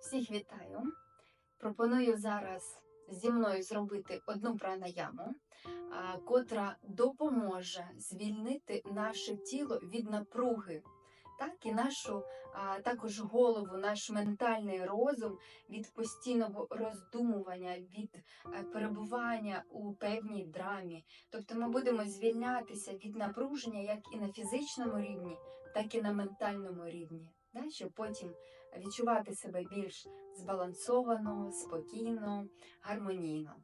Всіх вітаю. Пропоную зараз зі мною зробити одну пранаяму, котра допоможе звільнити наше тіло від напруги, так і нашу також голову, наш ментальний розум від постійного роздумування, від е, перебування у певній драмі. Тобто ми будемо звільнятися від напруження як і на фізичному рівні, так і на ментальному рівні. Да, щоб потім відчувати себе більш збалансовано, спокійно, гармонійно.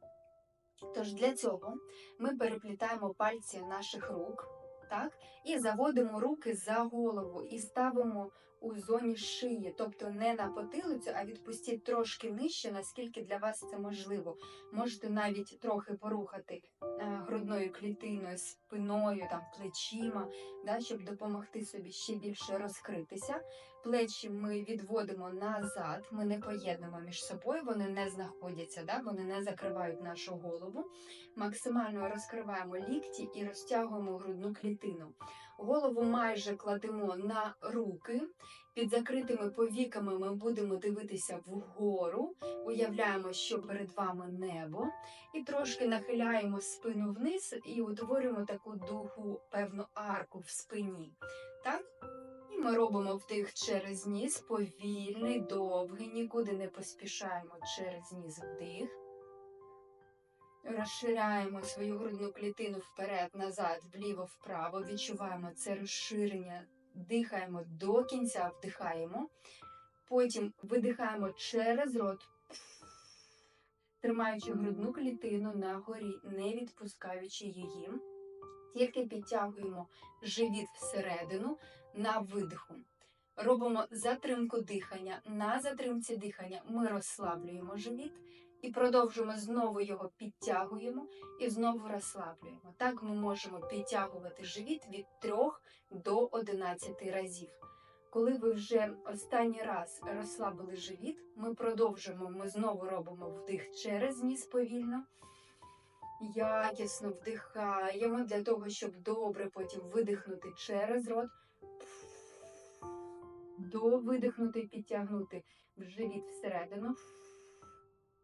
Тож для цього ми переплітаємо пальці наших рук, так, і заводимо руки за голову і ставимо у зоні шиї, тобто не на потилицю, а відпустіть трошки нижче, наскільки для вас це можливо. Можете навіть трохи порухати е, грудною клітиною, спиною, там, плечима, да, щоб допомогти собі ще більше розкритися. Плечі ми відводимо назад, ми не поєднуємо між собою, вони не знаходяться, да? вони не закривають нашу голову. Максимально розкриваємо лікті і розтягуємо грудну клітину. Голову майже кладемо на руки. Під закритими повіками ми будемо дивитися вгору, уявляємо, що перед вами небо, і трошки нахиляємо спину вниз і утворюємо таку духу, певну арку в спині. Так? І ми робимо вдих через ніс, повільний, довгий, нікуди не поспішаємо через ніс вдих. Розширяємо свою грудну клітину вперед, назад, вліво, вправо. Відчуваємо це розширення, дихаємо до кінця, вдихаємо. Потім видихаємо через рот, тримаючи грудну клітину на горі, не відпускаючи її. Тільки підтягуємо живіт всередину на видиху. Робимо затримку дихання. На затримці дихання ми розслаблюємо живіт і продовжуємо знову його підтягуємо і знову розслаблюємо. Так ми можемо підтягувати живіт від 3 до 11 разів. Коли ви вже останній раз розслабили живіт, ми продовжуємо, ми знову робимо вдих через ніс повільно. Якісно вдихаємо для того, щоб добре потім видихнути через рот. До видихнути і підтягнути в живіт всередину.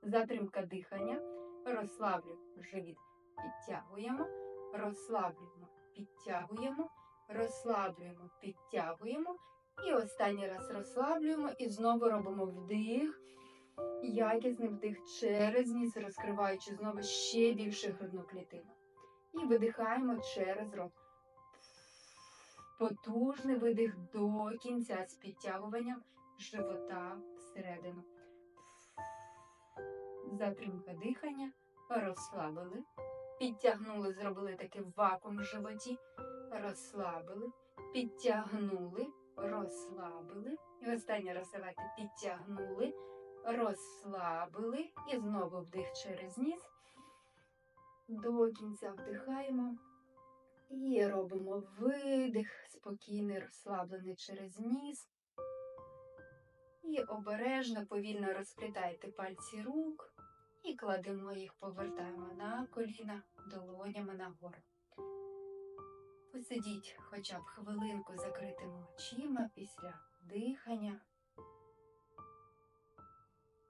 Затримка дихання. Розслаблю живіт, підтягуємо, розслаблюємо, підтягуємо, розслаблюємо, підтягуємо. І останній раз розслаблюємо і знову робимо вдих. Якісний вдих через ніс, розкриваючи знову ще більше грудну клітину. І видихаємо через рот. Потужний видих до кінця з підтягуванням живота всередину. Затримка дихання. Розслабили. Підтягнули, зробили такий вакуум в животі. Розслабили. Підтягнули, розслабили. І останній раз давайте підтягнули розслабили і знову вдих через ніс. До кінця вдихаємо і робимо видих, спокійний, розслаблений через ніс. І обережно, повільно розплітайте пальці рук і кладемо їх, повертаємо на коліна долонями нагору. Посидіть хоча б хвилинку закритими очима після дихання.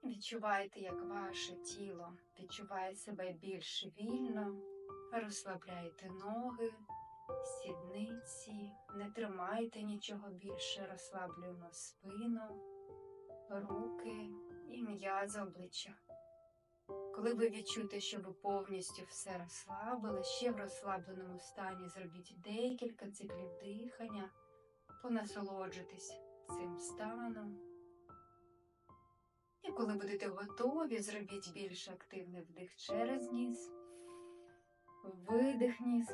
Відчуваєте, як ваше тіло відчуває себе більш вільно, розслабляєте ноги, сідниці, не тримайте нічого більше, розслаблюємо спину, руки і м'язи обличчя. Коли ви відчуєте, що ви повністю все розслабили, ще в розслабленому стані зробіть декілька циклів дихання, понасолоджуйтесь цим станом. І коли будете готові, зробіть більш активний вдих через ніс, видих ніс.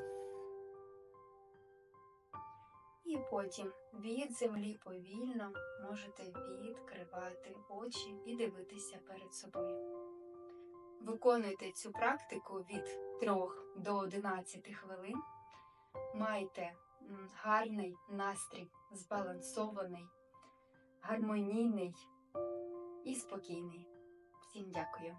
І потім від землі повільно можете відкривати очі і дивитися перед собою. Виконуйте цю практику від 3 до 11 хвилин. Майте гарний настрій, збалансований, гармонійний і спокійний. Всім дякую.